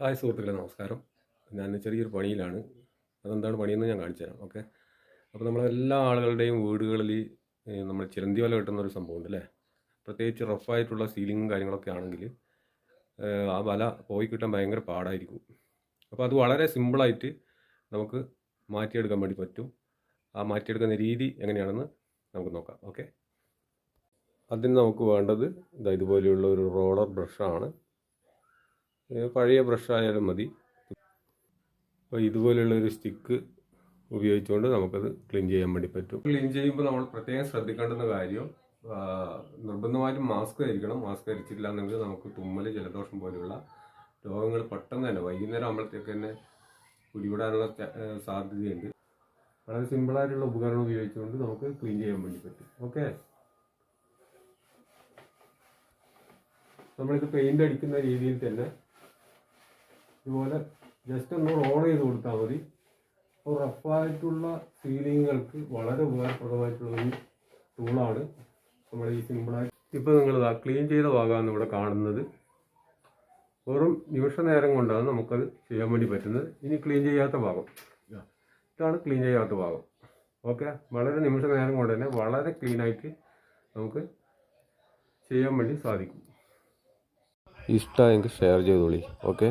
Hi സുഹൃത്തുക്കളെ നമസ്കാരം. ഞാൻ ചെറിയൊരു പണിയിലാണ്. അതെന്താണ് പണിയെന്ന് ഞാൻ കാണിച്ചു തരാം. ഓക്കെ. അപ്പോൾ നമ്മളെല്ലാ ആളുകളുടെയും വീടുകളിൽ നമ്മൾ ചിലന്തി വല കിട്ടുന്ന ഒരു സംഭവമുണ്ട് അല്ലേ പ്രത്യേകിച്ച് റഫായിട്ടുള്ള സീലിങ്ങും കാര്യങ്ങളൊക്കെ ആണെങ്കിൽ ആ വല പോയി കിട്ടാൻ ഭയങ്കര പാടായിരിക്കും. അപ്പോൾ അത് വളരെ സിമ്പിളായിട്ട് നമുക്ക് മാറ്റിയെടുക്കാൻ വേണ്ടി പറ്റും. ആ മാറ്റിയെടുക്കുന്ന രീതി എങ്ങനെയാണെന്ന് നമുക്ക് നോക്കാം. ഓക്കെ. അതിന് നമുക്ക് വേണ്ടത് ഇതാ ഇതുപോലെയുള്ള ഒരു റോളർ ബ്രഷാണ്. പഴയ ബ്രഷ് ആയാലും മതി. അപ്പോൾ ഇതുപോലെയുള്ള ഒരു സ്റ്റിക്ക് ഉപയോഗിച്ചുകൊണ്ട് നമുക്കത് ക്ലീൻ ചെയ്യാൻ വേണ്ടി പറ്റും. ക്ലീൻ ചെയ്യുമ്പോൾ നമ്മൾ പ്രത്യേകം ശ്രദ്ധിക്കേണ്ടുന്ന കാര്യം നിർബന്ധമായിട്ടും മാസ്ക് ധരിക്കണം. മാസ്ക് ധരിച്ചില്ല എന്നെങ്കിൽ നമുക്ക് തുമ്മൽ ജലദോഷം പോലെയുള്ള രോഗങ്ങൾ പെട്ടെന്ന് തന്നെ വൈകുന്നേരം ആകുമ്പോഴത്തേക്ക് തന്നെ പിടിപെടാനുള്ള സാധ്യതയുണ്ട്. വളരെ സിമ്പിളായിട്ടുള്ള ഉപകരണം ഉപയോഗിച്ചുകൊണ്ട് നമുക്ക് ക്ലീൻ ചെയ്യാൻ വേണ്ടി പറ്റും. ഓക്കെ നമ്മളിത് പെയിന്റ് അടിക്കുന്ന രീതിയിൽ തന്നെ ഇതുപോലെ ജസ്റ്റ് ഒന്ന് റോൾ ചെയ്ത് കൊടുത്താൽ മതി. അപ്പോൾ റഫായിട്ടുള്ള സീലിങ്ങുകൾക്ക് വളരെ ഉപകാരപ്രദമായിട്ടുള്ള ഒരു ടൂളാണ് നമ്മൾ ഈ സിമ്പിളായി ഇപ്പോൾ നിങ്ങൾ ക്ലീൻ ചെയ്ത ഭാഗമാണ് ഇവിടെ കാണുന്നത്. വെറും നിമിഷ നേരം കൊണ്ടാണ് നമുക്കത് ചെയ്യാൻ വേണ്ടി പറ്റുന്നത്. ഇനി ക്ലീൻ ചെയ്യാത്ത ഭാഗം. ഇതാ. ഇതാണ് ക്ലീൻ ചെയ്യാത്ത ഭാഗം. ഓക്കെ വളരെ നിമിഷ നേരം കൊണ്ട് തന്നെ വളരെ ക്ലീനായിട്ട് നമുക്ക് ചെയ്യാൻ വേണ്ടി സാധിക്കും. ഇഷ്ടമായെങ്കിൽ ഷെയർ ചെയ്തോളി. ഓക്കെ